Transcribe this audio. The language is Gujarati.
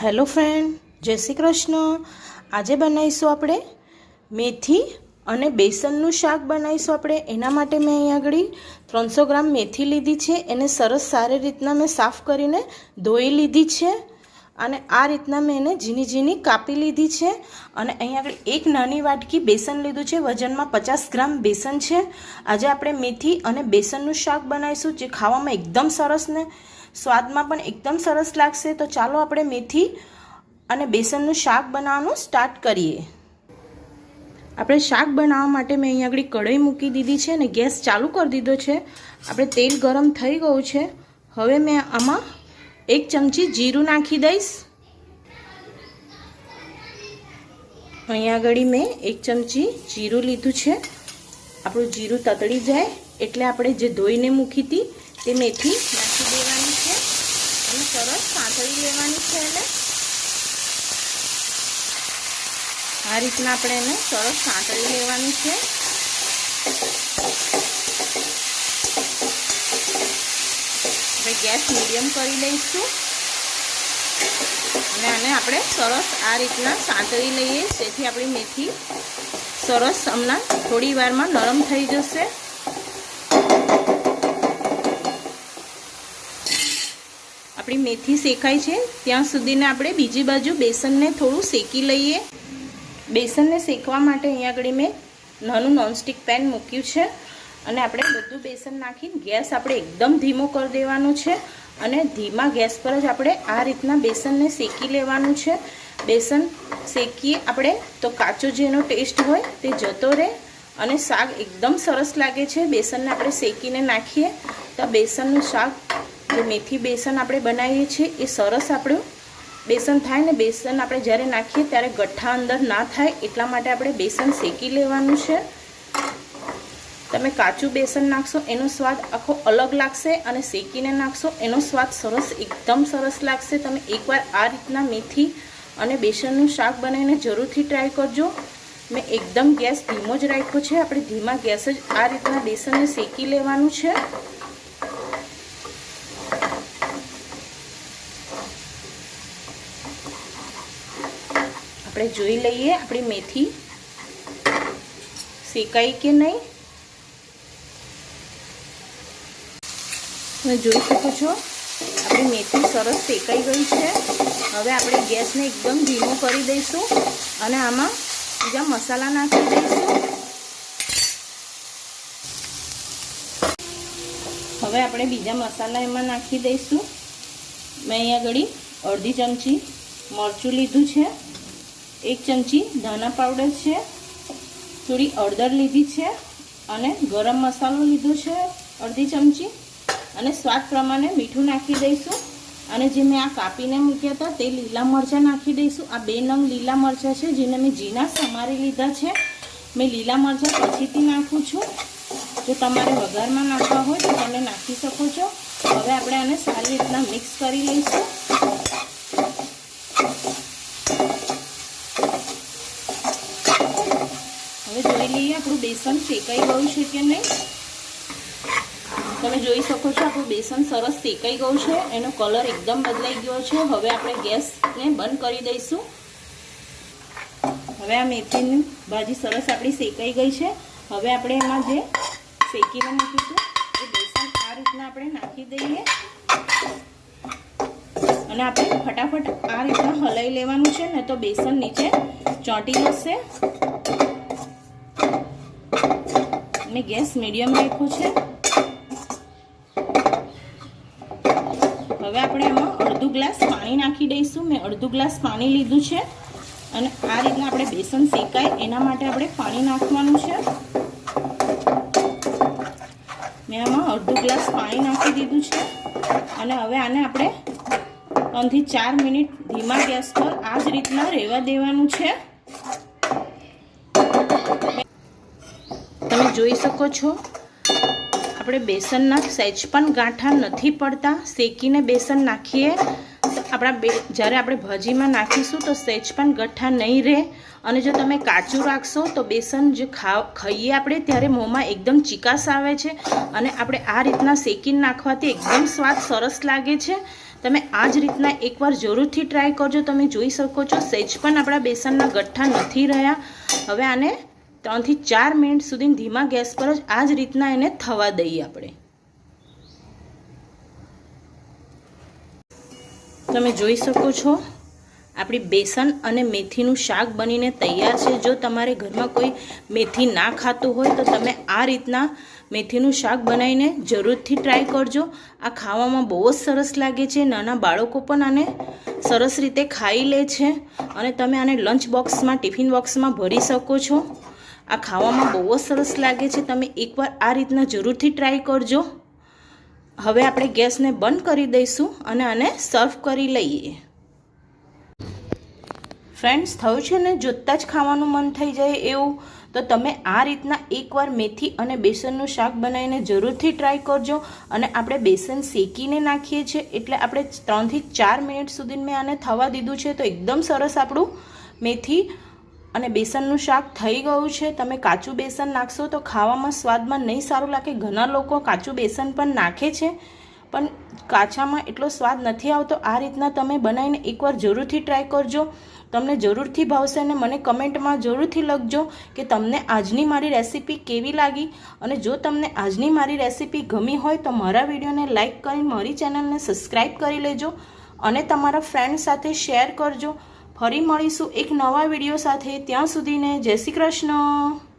હેલો ફ્રેન્ડ, જય શ્રી કૃષ્ણ. આજે બનાવીશું આપણે મેથી અને બેસનનું શાક બનાવીશું આપણે. એના માટે મેં અહીં આગળ ત્રણસો ગ્રામ મેથી લીધી છે. એને સરસ સારી રીતના મેં સાફ કરીને ધોઈ લીધી છે અને આ રીતના મેં એને ઝીણી ઝીણી કાપી લીધી છે. અને અહીંયા આગળ એક નાની વાટકી બેસન લીધું છે. વજનમાં પચાસ ગ્રામ બેસન છે. આજે આપણે મેથી અને બેસનનું શાક બનાવીશું જે ખાવામાં એકદમ સરસ ને સ્વાદમાં પણ એકદમ સરસ લાગશે. તો ચાલો આપણે મેથી અને બેસનનું શાક બનાવવાનું સ્ટાર્ટ કરીએ. આપણે શાક બનાવવા માટે મેં અહીંયા આગળ કઢાઈ મૂકી દીધી છે અને ગેસ ચાલુ કરી દીધો છે. આપણે તેલ ગરમ થઈ ગયું છે. હવે મેં આમાં એક ચમચી જીરું નાખી દઈશ. અહીંયા આગળ મેં એક ચમચી જીરું લીધું છે. આપણું જીરું તતડી જાય એટલે આપણે જે ધોઈને મૂકી હતી તે મેથી નાખી દેવાની. સરસ સાંતળી લેવાની છે એને. આ રીતના આપણે એને સરસ સાંતળી લેવાની છે. આપણે ગેસ મીડિયમ કરી લઈશું. અને આને આપણે સરસ આ રીતના સાંતળી લઈએ, જેથી આપણી મેથી સરસ હમણાં થોડી વારમાં નરમ થઈ જશે. આપણી મેથી શેકાય છે, ત્યાં સુધીને આપણે બીજી બાજુ બેસનને થોડું શેકી લઈએ. બેસનને શેકવા માટે અહીંયા આગળ મેં નાનું નોનસ્ટિક પેન મૂક્યું છે અને આપણે બધું બેસન નાખી ગેસ આપણે એકદમ ધીમો કરી દેવાનો છે અને ધીમા ગેસ પર જ આપણે આ રીતના બેસનને શેકી લેવાનું છે. બેસન શેકીએ આપણે તો કાચો જેનો ટેસ્ટ હોય તે જતો રહે અને શાક એકદમ સરસ લાગે છે. બેસનને આપણે શેકીને નાખીએ તો બેસનનું શાક જે મેથી બેસન આપણે બનાવીએ છીએ, એ સરસ આપણું બેસન થાય ને બેસન આપણે જ્યારે નાખીએ ત્યારે ગઠ્ઠા અંદર ના થાય, એટલા માટે આપણે બેસન શેકી લેવાનું છે. તમે કાચું બેસન નાખશો, એનો સ્વાદ આખો અલગ લાગશે અને શેકીને નાખશો, એનો સ્વાદ સરસ, એકદમ સરસ લાગશે. તમે એકવાર આ રીતના મેથી અને બેસનનું શાક બનાવીને જરૂરથી ટ્રાય કરજો. મેં એકદમ ગેસ ધીમો જ રાખ્યો છે, આપણે ધીમા ગેસ જ આ રીતના બેસનને શેકી લેવાનું છે. આપણે જોઈ લઈએ આપણી મેથી. શેકાઈ કે નહીં? તમે જોઈ શકો છો, આપણી મેથી સરસ શેકાઈ ગઈ છે. હવે આપણે ગેસને એકદમ ધીમો કરી દઈશું અને આમાં બીજા મસાલા નાખી દઈશું. હવે આપણે બીજા મસાલા એમાં નાખી દઈશું. મેં અહીંયા ઘડી અડધી ચમચી મરચું લીધું છે. એક ચમચી ધાણા પાવડર છે, થોડી અડદર લીધી છે અને ગરમ મસાલો લીધો છે, અડધી ચમચી. અને સ્વાદ પ્રમાણે મીઠું નાખી દઈશું. અને જે મેં આ કાપીને મૂક્યા હતા તે લીલા મરચાં નાખી દઈશું. આ બે નંગ લીલા મરચાં છે, જેને મેં ઝીણા સમારી લીધા છે. મેં લીલા મરચાં પછીથી નાખું છું. જો તમારે વઘારમાં નાખવા હોય તો તમે નાખી શકો છો. હવે આપણે આને સારી રીતના મિક્સ કરી લઈશું હવે જોઈ લઈએ આપણું બેસન શેકાઈ ગયું છે કે નહીં? તમે જોઈ શકો છો આપણું બેસન સરસ શેકાઈ ગયું છે, એનો કલર એકદમ બદલાઈ ગયો છે. હવે આપણે ગેસને બંધ કરી દઈશું. હવે આ મેથીની ભાજી સરસ આપણી શેકાઈ ગઈ છે. હવે આપણે એમાં જે શેકીને મૂકીશું એ બેસન આ રીતના આપણે નાખી દઈએ. અને આપણે ફટાફટ આ રીતના હલાઈ લેવાનું છે ને તો બેસન નીચે ચોંટી જશે. મેં ગેસ મીડિયમ રાખ્યો છે. હવે આપણે એમાં અડધું ગ્લાસ પાણી નાખી દઈશું. મેં અડધું ગ્લાસ પાણી લીધું છે. અને આ રીતના આપણે બેસન શેકાય, એના માટે આપણે પાણી નાખવાનું છે. મેં આમાં અડધું ગ્લાસ પાણી નાખી દીધું છે. અને હવે આને આપણે ત્રણથી ચાર મિનિટ ધીમા ગેસ પર આ જ રીતના રહેવા દેવાનું છે. જોઈ શકો છો. આપણે બેસનના સહેજ પણ ગાંઠા નથી પડતા. શેકીને બેસન નાખીએ. આપણા બે, જ્યારે આપણે ભાજીમાં નાખીશું તો સહેજ પણ ગઠ્ઠા નહીં રહે. અને જો તમે કાચું રાખશો તો બેસન જે ખાવ, ખાઈએ આપણે ત્યારે મોંમાં એકદમ ચિકાસ આવે છે. અને આપણે આ રીતના શેકીને નાખવાથી એકદમ સ્વાદ સરસ લાગે છે. તમે આ જ રીતના એકવાર જરૂરથી ટ્રાય કરજો. તમે જોઈ શકો છો સહેજ પણ આપણા બેસનના ગઠ્ઠા નથી રહ્યા. હવે આને ત્રણથી ચાર મિનિટ સુધી ધીમા ગેસ પર જ આ જ રીતના એને થવા દઈએ આપણે. તમે જોઈ શકો છો, આપણી બેસન અને મેથીનું શાક બનીને તૈયાર છે. જો તમારે ઘરમાં કોઈ મેથી ના ખાતું હોય તો તમે આ રીતના મેથીનું શાક બનાવીને જરૂરથી ટ્રાય કરજો. આ ખાવામાં બહુ જ સરસ લાગે છે. નાના બાળકો પણ આને સરસ રીતે ખાઈ લે છે અને તમે આને લંચ બોક્સમાં, ટિફિન બોક્સમાં ભરી શકો છો. આ ખાવામાં બહુ જ સરસ લાગે છે. તમે એકવાર આ રીતના જરૂરથી ટ્રાય કરજો. હવે આપણે ગેસને બંધ કરી દઈશું અને આને સર્વ કરી લઈએ. ફ્રેન્ડ્સ થયું છે ને? જોતાં જ ખાવાનું મન થઈ જાય એવું. તો તમે આ રીતના એકવાર મેથી અને બેસનનું શાક બનાવીને જરૂરથી ટ્રાય કરજો. અને આપણે બેસન શેકીને નાખીએ છીએ. એટલે આપણે ત્રણથી ચાર મિનિટ સુધી મેં આને થવા દીધું છે. તો એકદમ સરસ આપણું મેથી અને બેસનનું શાક થઈ ગયું છે, તમે કાચું બેસન નાખશો તો ખાવામાં સ્વાદમાં નહીં સારું લાગે. ઘણા લોકો કાચું બેસન પણ નાખે છે, પણ કાચામાં એટલો સ્વાદ નથી આવતો. આ રીતના તમે બનાવીને એકવાર જરૂરથી ટ્રાય કરજો. તમને જરૂરથી ભાવશે અને મને કમેન્ટમાં જરૂરથી લખજો કે તમને આજની મારી રેસીપી કેવી લાગી. અને જો તમને આજની મારી રેસીપી ગમી હોય તો મારા વિડીયોને લાઇક કરી, મારી ચેનલને સબસ્ક્રાઈબ કરી લેજો અને તમારા ફ્રેન્ડ સાથે શેર કરજો. ફરી મળીશું એક નવા વીડિયો સાથે. ત્યાં સુધીને જય શ્રી કૃષ્ણ.